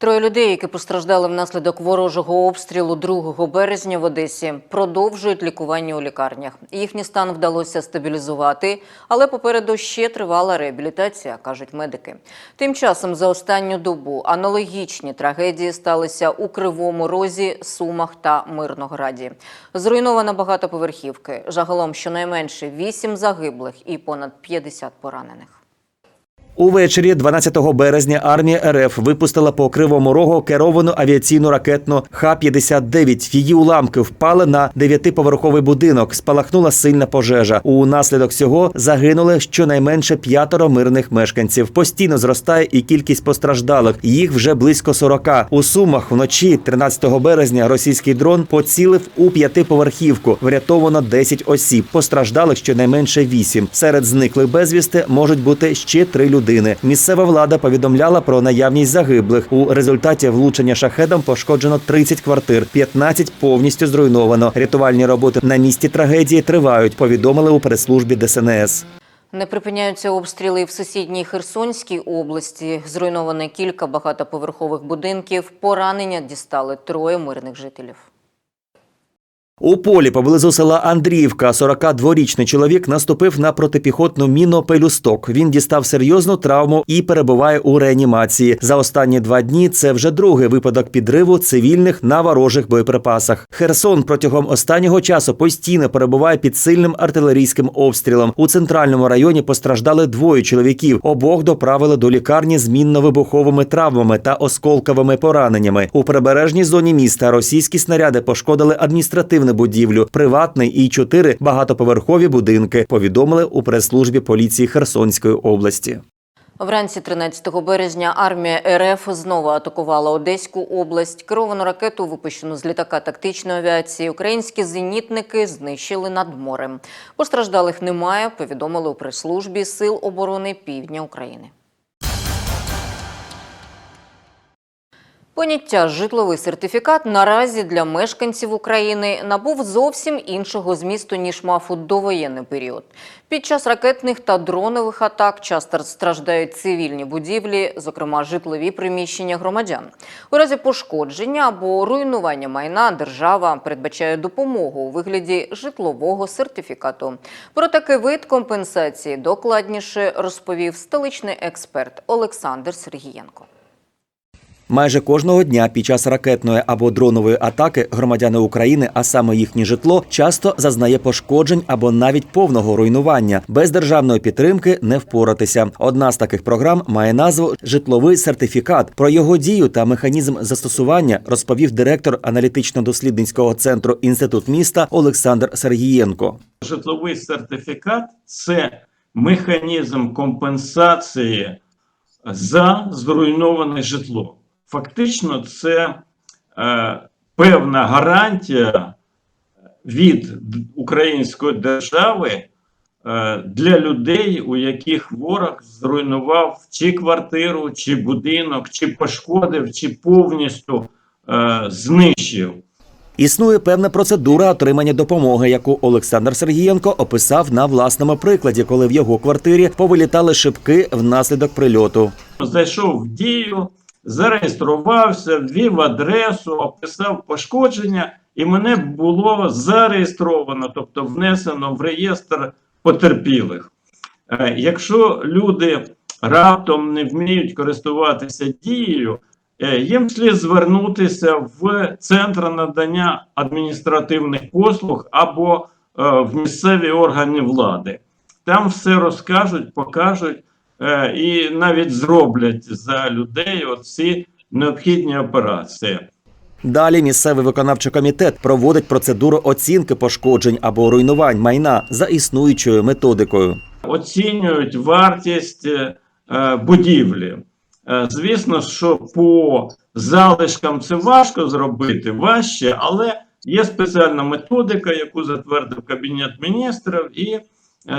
Троє людей, які постраждали внаслідок ворожого обстрілу 2 березня в Одесі, продовжують лікування у лікарнях. Їхній стан вдалося стабілізувати, але попереду ще тривала реабілітація, кажуть медики. Тим часом за останню добу аналогічні трагедії сталися у Кривому Розі, Сумах та Мирнограді. Зруйновано багатоповерхівки. Загалом щонайменше 8 загиблих і понад 50 поранених. Увечері 12 березня армія РФ випустила по кривому рогу керовану авіаційну ракетну Х-59. Її уламки впали на дев'ятиповерховий будинок. Спалахнула сильна пожежа. У наслідок цього загинули щонайменше п'ятеро мирних мешканців. Постійно зростає і кількість постраждалих. Їх вже близько 40. У сумах вночі, 13 березня, російський дрон поцілив у п'ятиповерхівку. Врятовано 10 осіб. Постраждалих щонайменше 8. Серед зниклих безвісти можуть бути ще три людини. Місцева влада повідомляла про наявність загиблих. У результаті влучення шахедом пошкоджено 30 квартир, 15 повністю зруйновано. Рятувальні роботи на місці трагедії тривають. Повідомили у прес-службі ДСНС. Не припиняються обстріли в сусідній Херсонській області. Зруйновано кілька багатоповерхових будинків. Поранення дістали троє мирних жителів. У полі поблизу села Андріївка 42-річний чоловік наступив на протипіхотну міну пелюсток. Він дістав серйозну травму і перебуває у реанімації. За останні два дні це вже другий випадок підриву цивільних на ворожих боєприпасах. Херсон протягом останнього часу постійно перебуває під сильним артилерійським обстрілом. У центральному районі постраждали двоє чоловіків. Обох доправили до лікарні з мінно-вибуховими травмами та осколковими пораненнями. У прибережній зоні міста російські снаряди пошкодили адміністративну будівлю, приватний і чотири багатоповерхові будинки. Повідомили у прес-службі поліції Херсонської області. Вранці 13 березня армія РФ знову атакувала Одеську область. Керовану ракету, випущену з літака тактичної авіації, українські зенітники знищили над морем. Постраждалих немає, повідомили у прес-службі Сил оборони Півдня України. Поняття житловий сертифікат наразі для мешканців України набув зовсім іншого змісту, ніж мав у довоєнний період. Під час ракетних та дронових атак часто страждають цивільні будівлі, зокрема житлові приміщення громадян. У разі пошкодження або руйнування майна держава передбачає допомогу у вигляді житлового сертифікату. Про такий вид компенсації докладніше розповів столичний експерт Олександр Сергієнко. Майже кожного дня під час ракетної або дронової атаки громадяни України, а саме їхнє житло, часто зазнає пошкоджень або навіть повного руйнування. Без державної підтримки не впоратися. Одна з таких програм має назву Житловий сертифікат. Про його дію та механізм застосування розповів директор аналітично-дослідницького центру інститут міста Олександр Сергієнко. Житловий сертифікат це механізм компенсації за зруйноване житло. Фактично, це е, певна гарантія від української держави е, для людей, у яких ворог зруйнував чи квартиру, чи будинок, чи пошкодив, чи повністю е, знищив. Існує певна процедура отримання допомоги, яку Олександр Сергієнко описав на власному прикладі, коли в його квартирі повилітали шибки внаслідок прильоту. Зайшов в дію, зареєструвався, ввів адресу, описав пошкодження, і мене було зареєстровано, тобто внесено в реєстр потерпілих. Е, Якщо люди раптом не вміють користуватися дією, е, їм слід звернутися в центр надання адміністративних послуг або е, в місцеві органи влади. Там все розкажуть, покажуть е, і навіть зроблять за людей оці необхідні операції. Далі місцевий виконавчий комітет проводить процедуру оцінки пошкоджень або руйнувань майна за існуючою методикою. Оцінюють вартість е, будівлі. Е, звісно, що по залишкам це важко зробити, важче, але є спеціальна методика, яку затвердив Кабінет міністрів, і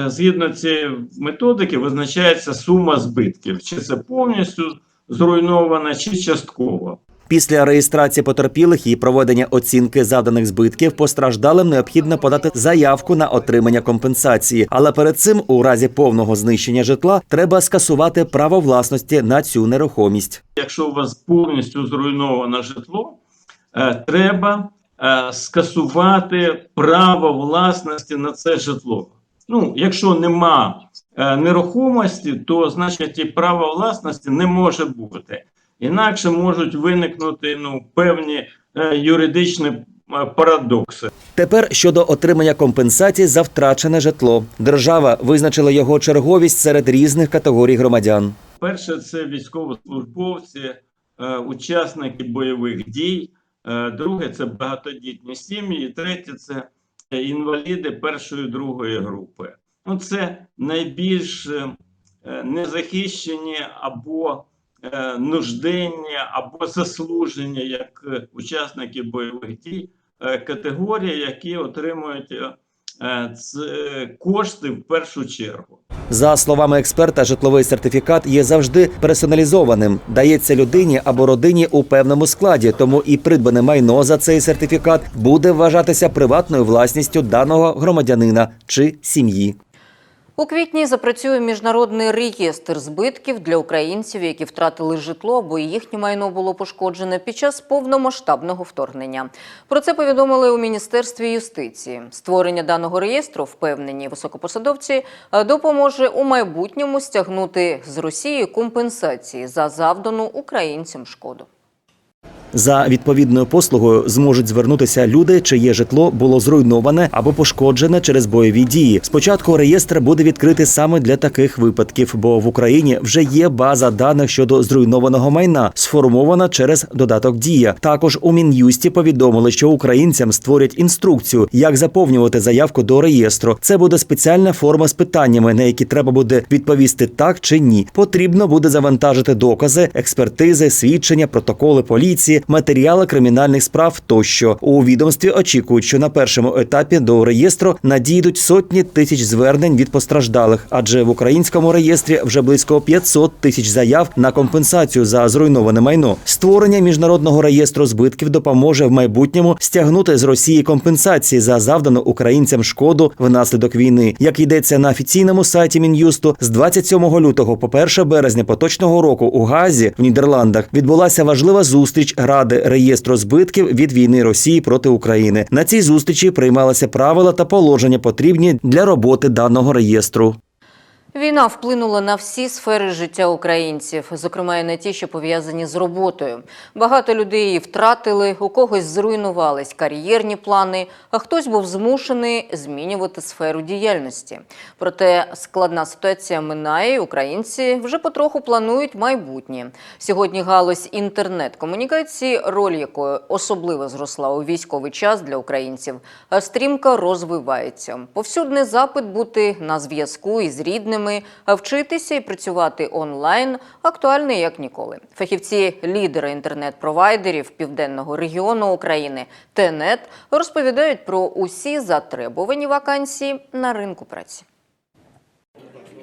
згідно цієї методики визначається сума збитків, чи це повністю зруйнована, чи частково. Після реєстрації потерпілих і проведення оцінки завданих збитків постраждалим необхідно подати заявку на отримання компенсації. Але перед цим, у разі повного знищення житла, треба скасувати право власності на цю нерухомість. Якщо у вас повністю зруйноване житло, е, треба е, скасувати право власності на це житло. Ну, якщо нема е, нерухомості, то значить і право власності не може бути. Інакше можуть виникнути ну, певні е, юридичні е, парадокси. Тепер щодо отримання компенсації за втрачене житло. Держава визначила його черговість серед різних категорій громадян. Перше, це військовослужбовці, е, учасники бойових дій. Е, Друге, це багатодітні сім'ї. І третє, це інваліди першої другої групи. Ну, це найбільш е, е, незахищені або е, нужденні, або заслужені, як е, учасники бойових дій, е, категорії, які отримують е, е, кошти в першу чергу. За словами експерта, житловий сертифікат є завжди персоналізованим, дається людині або родині у певному складі, тому і придбане майно за цей сертифікат буде вважатися приватною власністю даного громадянина чи сім'ї. У квітні запрацює міжнародний реєстр збитків для українців, які втратили житло або їхнє майно було пошкоджене під час повномасштабного вторгнення. Про це повідомили у міністерстві юстиції. Створення даного реєстру, впевнені високопосадовці, допоможе у майбутньому стягнути з Росії компенсації за завдану українцям шкоду. За відповідною послугою зможуть звернутися люди, чиє житло було зруйноване або пошкоджене через бойові дії. Спочатку реєстр буде відкритий саме для таких випадків, бо в Україні вже є база даних щодо зруйнованого майна, сформована через додаток Дія. Також у мін'юсті повідомили, що українцям створять інструкцію, як заповнювати заявку до реєстру. Це буде спеціальна форма з питаннями, на які треба буде відповісти так чи ні. Потрібно буде завантажити докази, експертизи, свідчення, протоколи поліції, матеріали кримінальних справ тощо. У відомстві очікують, що на першому етапі до реєстру надійдуть сотні тисяч звернень від постраждалих, адже в українському реєстрі вже близько 500 тисяч заяв на компенсацію за зруйноване майно. Створення міжнародного реєстру збитків допоможе в майбутньому стягнути з Росії компенсації за завдану українцям шкоду внаслідок війни. Як йдеться на офіційному сайті Мін'юсту, з 27 лютого по 1 березня поточного року у Газі в Нідерландах відбулася важлива зустріч Ради реєстру збитків від війни Росії проти України. На цій зустрічі приймалися правила та положення потрібні для роботи даного реєстру. Війна вплинула на всі сфери життя українців, зокрема і на ті, що пов'язані з роботою. Багато людей її втратили, у когось зруйнувались кар'єрні плани, а хтось був змушений змінювати сферу діяльності. Проте складна ситуація минає, і українці вже потроху планують майбутнє. Сьогодні галузь інтернет-комунікації, роль якої особливо зросла у військовий час для українців, стрімко розвивається. Повсюдний запит бути на зв'язку із рідними, а вчитися і працювати онлайн актуальний як ніколи. Фахівці лідери інтернет-провайдерів південного регіону України ТЕНЕТ розповідають про усі затребувані вакансії на ринку праці.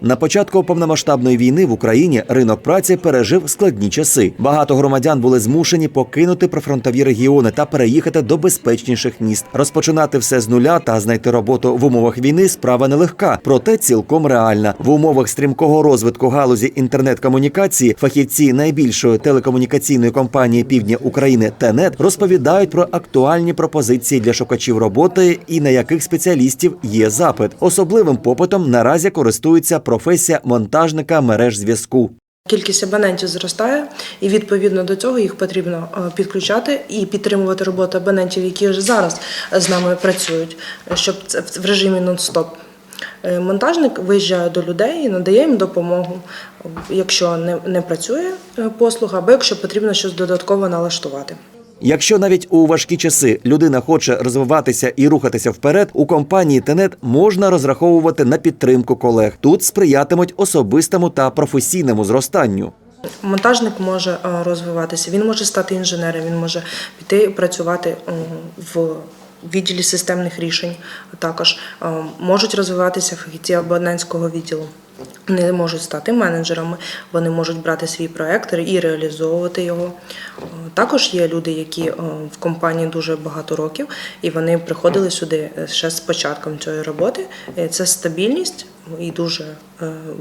На початку повномасштабної війни в Україні ринок праці пережив складні часи. Багато громадян були змушені покинути прифронтові регіони та переїхати до безпечніших міст. Розпочинати все з нуля та знайти роботу в умовах війни справа нелегка, проте цілком реальна. В умовах стрімкого розвитку галузі інтернет-комунікації фахівці найбільшої телекомунікаційної компанії Півдня України ТЕНЕТ розповідають про актуальні пропозиції для шукачів роботи і на яких спеціалістів є запит. Особливим попитом наразі користується професія монтажника мереж зв'язку. Кількість абонентів зростає, і відповідно до цього їх потрібно е, підключати і підтримувати роботу абонентів, які вже зараз з нами працюють, щоб це в режимі нон-стоп. Е, Монтажник виїжджає до людей і надає їм допомогу, якщо не, не працює е, послуга, або якщо потрібно щось додатково налаштувати. Якщо навіть у важкі часи людина хоче розвиватися і рухатися вперед, у компанії Тенет можна розраховувати на підтримку колег. Тут сприятимуть особистому та професійному зростанню. Монтажник може е, розвиватися, він може стати інженером, він може піти працювати в відділі системних рішень також е, можуть розвиватися фахівці абонентського відділу. Вони можуть стати менеджерами, вони можуть брати свій проект і реалізовувати його. Е, Також є люди, які е, в компанії дуже багато років, і вони приходили сюди ще з початком цієї роботи. Це стабільність і дуже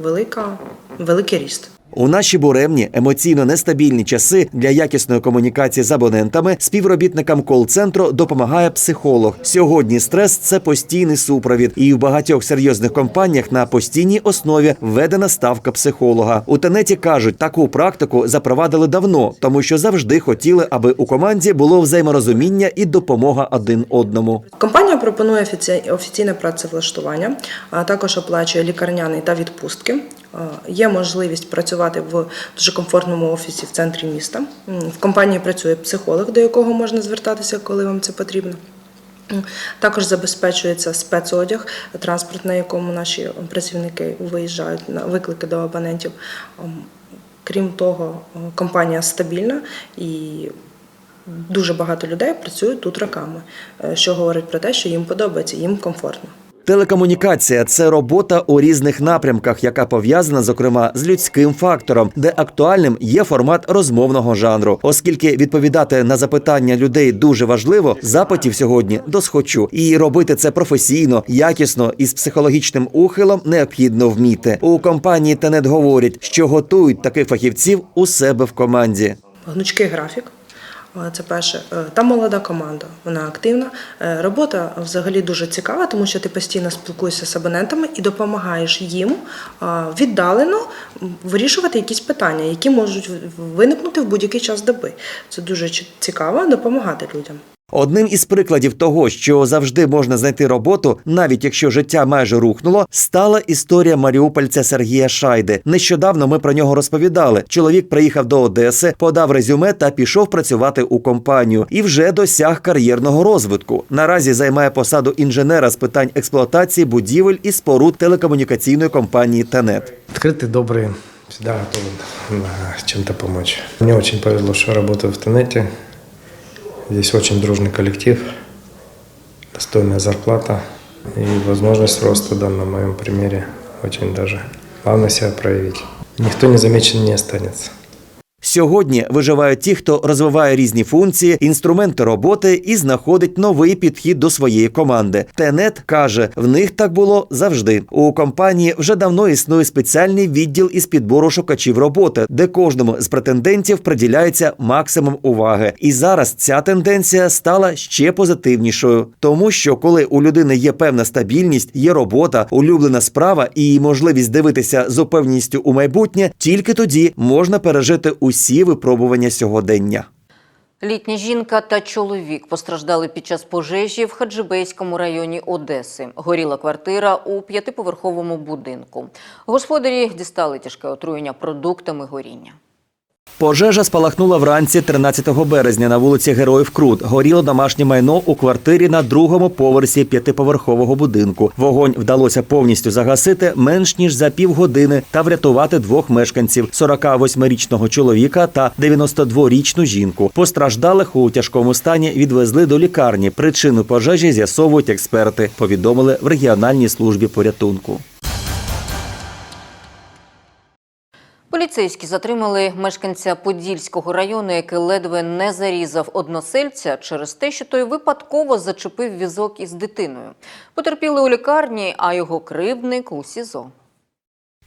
велика, великий ріст. У наші буремні емоційно нестабільні часи для якісної комунікації з абонентами співробітникам кол-центру допомагає психолог. Сьогодні стрес це постійний супровід, і в багатьох серйозних компаніях на постійній основі введена ставка психолога. У тенеті кажуть, таку практику запровадили давно, тому що завжди хотіли, аби у команді було взаєморозуміння і допомога один одному. Компанія пропонує офіційне працевлаштування, а також оплачує лікарняний та відпустки. Є можливість працювати в дуже комфортному офісі в центрі міста. В компанії працює психолог, до якого можна звертатися, коли вам це потрібно. Також забезпечується спецодяг, транспорт, на якому наші працівники виїжджають на виклики до абонентів. Крім того, компанія стабільна і дуже багато людей працюють тут роками, е, що говорить про те, що їм подобається, їм комфортно. Телекомунікація це робота у різних напрямках, яка пов'язана зокрема з людським фактором, де актуальним є формат розмовного жанру. Оскільки відповідати на запитання людей дуже важливо, запитів сьогодні досхочу. І робити це професійно, якісно і з психологічним ухилом необхідно вміти. У компанії Тенет говорять, що готують таких фахівців у себе в команді. Гнучкий графік. Е, Це перше. Там Та молода команда, вона активна. Е, Робота взагалі дуже цікава, тому що ти постійно спілкуєшся з абонентами і допомагаєш їм е, віддалено вирішувати якісь питання, які можуть виникнути в будь-який час доби. Це дуже цікаво допомагати людям. Одним із прикладів того, що завжди можна знайти роботу, навіть якщо життя майже рухнуло, стала історія маріупольця Сергія Шайди. Нещодавно ми про нього розповідали. Чоловік приїхав до Одеси, подав резюме та пішов працювати у компанію і вже досяг кар'єрного розвитку. Наразі займає посаду інженера з питань експлуатації будівель і споруд телекомунікаційної компанії Тенет. Открытый, добрый, всегда готовы да, чем-то помочь. Мне очень повезло, что я работаю в Тенете. Здесь очень дружный коллектив, достойная зарплата и возможность роста, да, на моем примере очень даже. Главное себя проявить. Никто не замечен не останется. Сьогодні виживають ті, хто розвиває різні функції, інструменти роботи і знаходить новий підхід до своєї команди. Тенет каже, в них так було завжди. У компанії вже давно існує спеціальний відділ із підбору шукачів роботи, де кожному з претендентів приділяється максимум уваги. І зараз ця тенденція стала ще позитивнішою, тому що коли у людини є певна стабільність, є робота, улюблена справа і можливість дивитися з упевненістю у майбутнє, тільки тоді можна пережити усі випробування сьогодення. Літня жінка та чоловік постраждали під час пожежі в Хаджибейському районі Одеси. Горіла квартира у п'ятиповерховому будинку. Господарі дістали тяжке отруєння продуктами горіння. Пожежа спалахнула вранці 13 березня на вулиці Героїв Крут. Горіло домашнє майно у квартирі на другому поверсі п'ятиповерхового будинку. Вогонь вдалося повністю загасити менш ніж за півгодини та врятувати двох мешканців: 48-річного чоловіка та 92-річну жінку. Постраждалих у тяжкому стані відвезли до лікарні. Причину пожежі з'ясовують експерти. Повідомили в регіональній службі порятунку. Поліцейські затримали мешканця Подільського району, який ледве не зарізав односельця через те, що той випадково зачепив візок із дитиною. Потерпіли у лікарні, а його кривдник у СІЗО.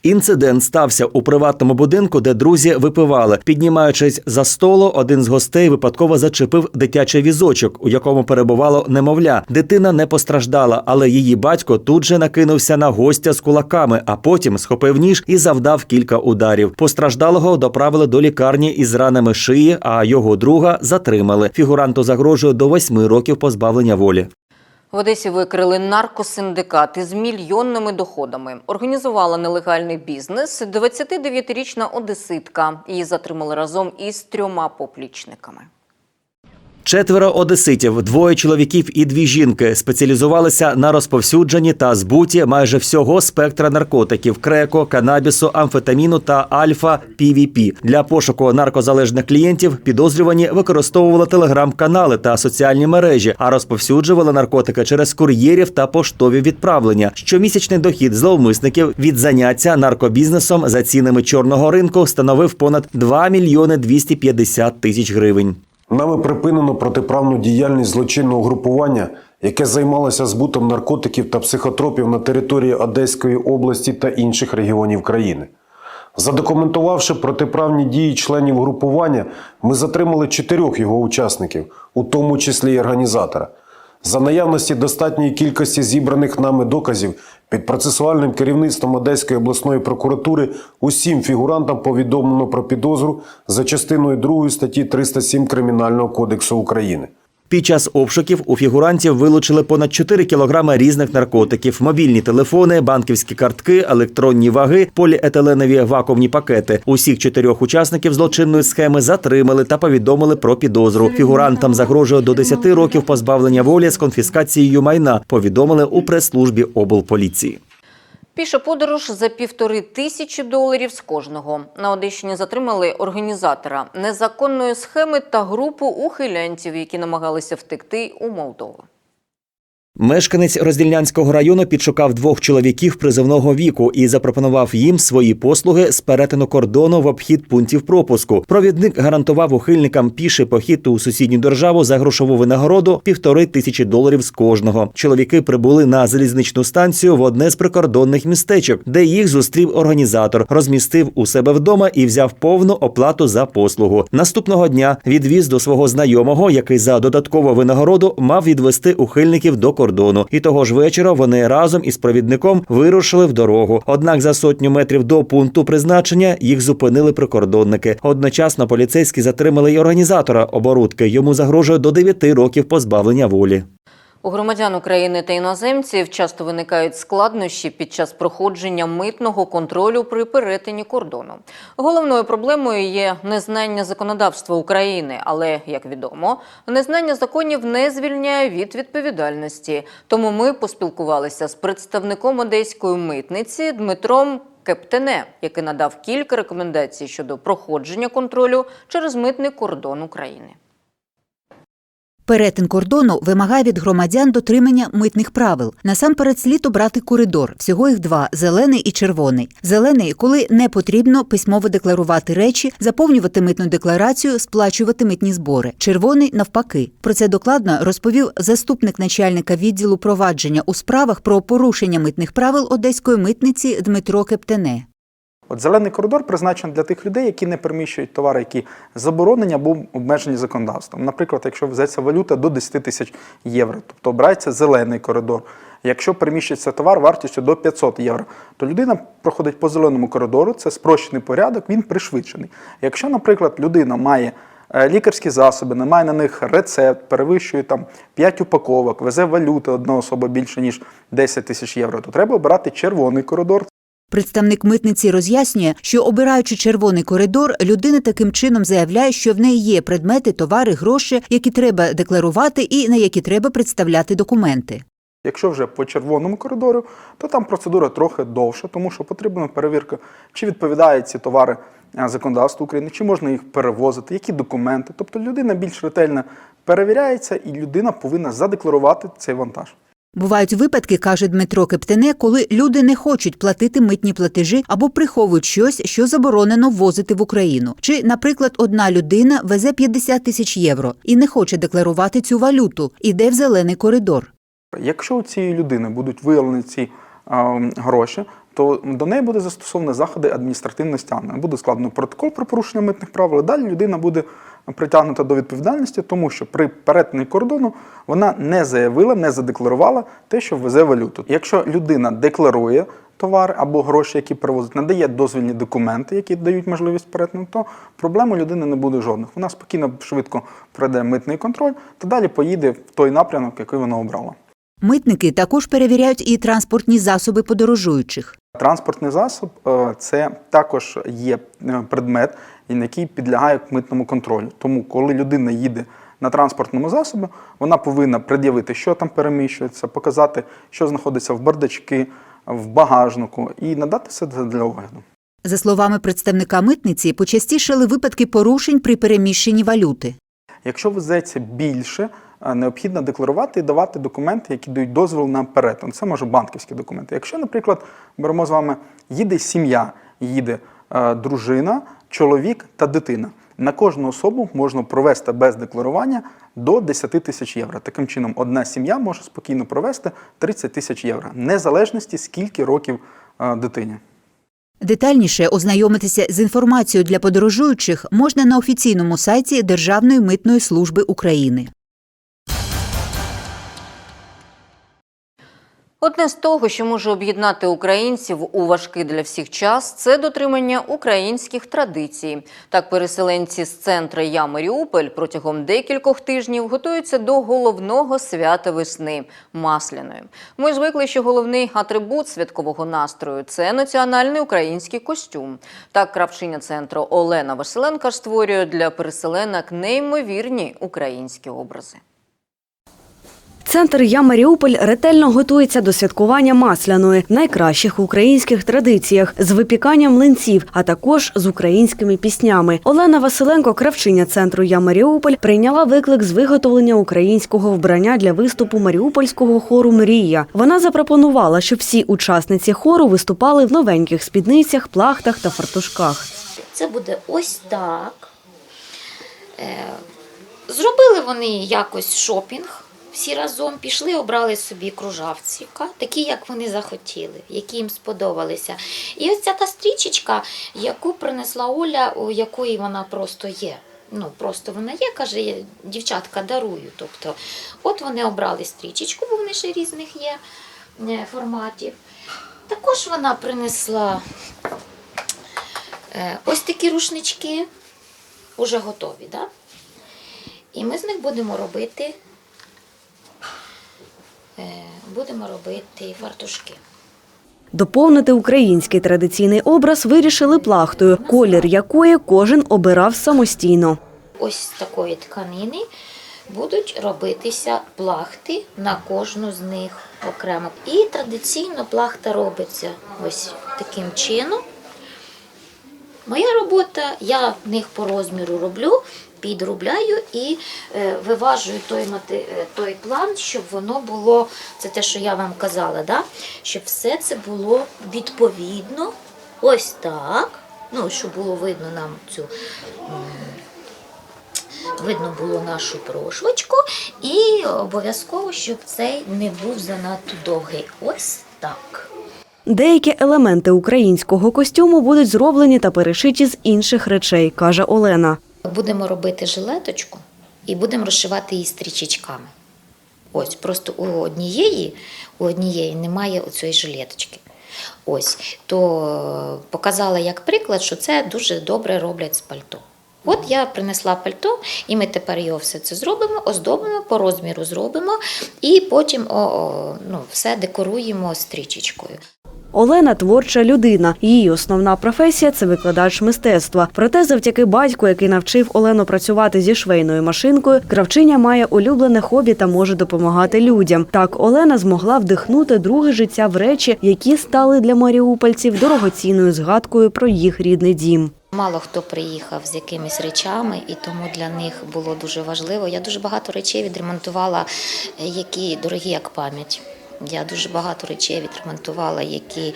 Інцидент стався у приватному будинку, де друзі випивали. Піднімаючись за столу, один з гостей випадково зачепив дитячий візочок, у якому перебувало немовля. Дитина не постраждала, але її батько тут же накинувся на гостя з кулаками, а потім схопив ніж і завдав кілька ударів. Постраждалого доправили до лікарні із ранами шиї, а його друга затримали. Фігуранту загрожує до восьми років позбавлення волі. В Одесі викрили наркосиндикат із мільйонними доходами. Організувала нелегальний бізнес 29-річна одеситка. Її затримали разом із трьома поплічниками. Четверо одеситів, двоє чоловіків і дві жінки спеціалізувалися на розповсюдженні та збуті майже всього спектра наркотиків: креко, канабісу, амфетаміну та альфа пвп Для пошуку наркозалежних клієнтів підозрювані використовували телеграм-канали та соціальні мережі, а розповсюджували наркотики через кур'єрів та поштові відправлення. Щомісячний дохід зловмисників від заняття наркобізнесом за цінами чорного ринку становив понад 2 мільйони 250 тисяч гривень. Нами припинено протиправну діяльність злочинного групування, яке займалося збутом наркотиків та психотропів на території Одеської області та інших регіонів країни. Задокументувавши протиправні дії членів групування, ми затримали чотирьох його учасників, у тому числі й організатора. За наявності достатньої кількості зібраних нами доказів під процесуальним керівництвом Одеської обласної прокуратури усім фігурантам повідомлено про підозру за частиною 2 статті 307 Кримінального кодексу України. Під час обшуків у фігурантів вилучили понад 4 кілограми різних наркотиків, мобільні телефони, банківські картки, електронні ваги, поліетиленові вакуумні пакети. Усіх чотирьох учасників злочинної схеми затримали та повідомили про підозру. Фігурантам загрожує до 10 років позбавлення волі з конфіскацією майна. Повідомили у прес-службі облполіції. Піша подорож за півтори тисячі доларів з кожного. На Одещині затримали організатора незаконної схеми та групу ухилянців, які намагалися втекти у Молдову. Мешканець Роздільнянського району підшукав двох чоловіків призовного віку і запропонував їм свої послуги з перетину кордону в обхід пунктів пропуску. Провідник гарантував ухильникам піший похід у сусідню державу за грошову винагороду півтори тисячі доларів з кожного. Чоловіки прибули на залізничну станцію в одне з прикордонних містечок, де їх зустрів організатор, розмістив у себе вдома і взяв повну оплату за послугу. Наступного дня відвіз до свого знайомого, який за додаткову винагороду мав відвести ухильників до кордону. І того ж вечора вони разом із провідником вирушили в дорогу. Однак за сотню метрів до пункту призначення їх зупинили прикордонники. Одночасно поліцейські затримали й організатора оборудки. Йому загрожує до 9 років позбавлення волі. У громадян України та іноземців часто виникають складнощі під час проходження митного контролю при перетині кордону. Головною проблемою є незнання законодавства України, але як відомо, незнання законів не звільняє від відповідальності. Тому ми поспілкувалися з представником одеської митниці Дмитром. Кептене, який надав кілька рекомендацій щодо проходження контролю через митний кордон України. Перетин кордону вимагає від громадян дотримання митних правил. Насамперед слід обрати коридор. Всього їх два зелений і червоний. Зелений, коли не потрібно письмово декларувати речі, заповнювати митну декларацію, сплачувати митні збори. Червоний навпаки. Про це докладно розповів заступник начальника відділу провадження у справах про порушення митних правил одеської митниці Дмитро Кептене. От зелений коридор призначений для тих людей, які не переміщують товари, які заборонені або обмежені законодавством. Наприклад, якщо везеться валюта до 10 тисяч євро, тобто обирається зелений коридор. Якщо переміщується товар вартістю до 500 євро, то людина проходить по зеленому коридору, це спрощений порядок, він пришвидшений. Якщо, наприклад, людина має е, лікарські засоби, не має на них рецепт, перевищує там 5 упаковок, везе валюти одна особа більше ніж 10 тисяч євро, то треба обирати червоний коридор. Представник митниці роз'яснює, що обираючи червоний коридор, людина таким чином заявляє, що в неї є предмети, товари, гроші, які треба декларувати і на які треба представляти документи. Якщо вже по червоному коридору, то там процедура трохи довша, тому що потрібна перевірка, чи відповідають ці товари е, законодавству України, чи можна їх перевозити, які документи. Тобто людина більш ретельно перевіряється, і людина повинна задекларувати цей вантаж. Бувають випадки, каже Дмитро Кептене, коли люди не хочуть платити митні платежі або приховують щось, що заборонено ввозити в Україну. Чи, наприклад, одна людина везе 50 тисяч євро і не хоче декларувати цю валюту, іде в зелений коридор. Якщо у цієї людини будуть виявлені ці е, гроші, то до неї буде застосовано заходи адміністративного стягнення. Буде складено протокол про порушення митних правил. і Далі людина буде притягнута до відповідальності, тому що при перетині кордону вона не заявила, не задекларувала те, що везе валюту. Якщо людина декларує товар або гроші, які привозить, надає дозвільні документи, які дають можливість перетину, то проблем у людини не буде жодних. Вона спокійно, швидко пройде митний контроль та далі поїде в той напрямок, який вона обрала. Митники також перевіряють і транспортні засоби подорожуючих. Транспортний засіб е, це також є е, предмет, який підлягає митному контролю. Тому, коли людина їде на транспортному засобі, вона повинна пред'явити, що там переміщується, показати, що знаходиться в бардачки, в багажнику, і надати все це для огляду. За словами представника митниці, почастішали випадки порушень при переміщенні валюти. Якщо везеться більше, необхідно декларувати і давати документи, які дають дозвіл на перетин. Це може банківські документи. Якщо, наприклад, беремо з вами, їде сім'я, їде е, дружина, чоловік та дитина. На кожну особу можна провести без декларування до 10 тисяч євро. Таким чином, одна сім'я може спокійно провести 30 тисяч євро, незалежності скільки років е, дитині. Детальніше ознайомитися з інформацією для подорожуючих можна на офіційному сайті Державної митної служби України. Одне з того, що може об'єднати українців у важкий для всіх час, це дотримання українських традицій. Так, переселенці з центру Я Маріуполь протягом декількох тижнів готуються до головного свята весни масляної. Ми звикли, що головний атрибут святкового настрою це національний український костюм. Так, кравчиня центру Олена Василенка створює для переселенок неймовірні українські образи. Центр Я Маріуполь ретельно готується до святкування масляної в найкращих українських традиціях з випіканням млинців, а також з українськими піснями. Олена Василенко, кравчиня центру Я Маріуполь, прийняла виклик з виготовлення українського вбрання для виступу маріупольського хору Мрія. Вона запропонувала, щоб всі учасниці хору виступали в новеньких спідницях, плахтах та фартушках. Це буде ось так. Е, Зробили вони якось шопінг. Всі разом пішли, обрали собі кружавчика, такі, як вони захотіли, які їм сподобалися. І ось ця та стрічечка, яку принесла Оля, у якої вона просто є. Ну, просто вона є, каже, «Я, дівчатка, дарую. Тобто, от вони обрали стрічечку, бо вони ще різних є е, форматів. Також вона принесла Е, Ось такі рушнички вже готові, да? І ми з них будемо робити, будемо робити фартушки. Доповнити український традиційний образ вирішили плахтою, колір якої кожен обирав самостійно. Ось з такої тканини будуть робитися плахти на кожну з них окремо. І традиційно плахта робиться ось таким чином. Моя робота, я в них по розміру роблю, підробляю і е, виважую той, е, той план, щоб воно було, це те, що я вам казала, да? щоб все це було відповідно, ось так. Ну, щоб було видно нам цю. Видно було нашу прошвочку, і обов'язково, щоб цей не був занадто довгий. Ось так. Деякі елементи українського костюму будуть зроблені та перешиті з інших речей, каже Олена. Будемо робити жилеточку і будемо розшивати її стрічечками. Ось, просто у однієї, у однієї немає оцієї жилеточки. Ось, то е, показала як приклад, що це дуже добре роблять з пальто. От я принесла пальто, і ми тепер його все це зробимо, оздобимо, по розміру зробимо, і потім о, о, ну, все декоруємо стрічечкою. Олена творча людина. Її основна професія це викладач мистецтва. Проте, завдяки батьку, який навчив Олену працювати зі швейною машинкою, кравчиня має улюблене хобі та може допомагати людям. Так Олена змогла вдихнути друге життя в речі, які стали для маріупольців дорогоцінною згадкою про їх рідний дім. Мало хто приїхав з якимись речами, і тому для них було дуже важливо. Я дуже багато речей відремонтувала, які дорогі як пам'ять. Я дуже багато речей відремонтувала, які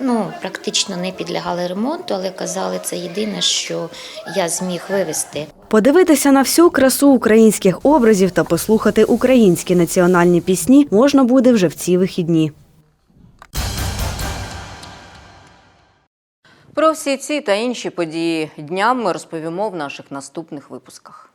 ну, практично не підлягали ремонту, але казали, це єдине, що я зміг вивезти. Подивитися на всю красу українських образів та послухати українські національні пісні можна буде вже в ці вихідні. Про всі ці та інші події дня ми розповімо в наших наступних випусках.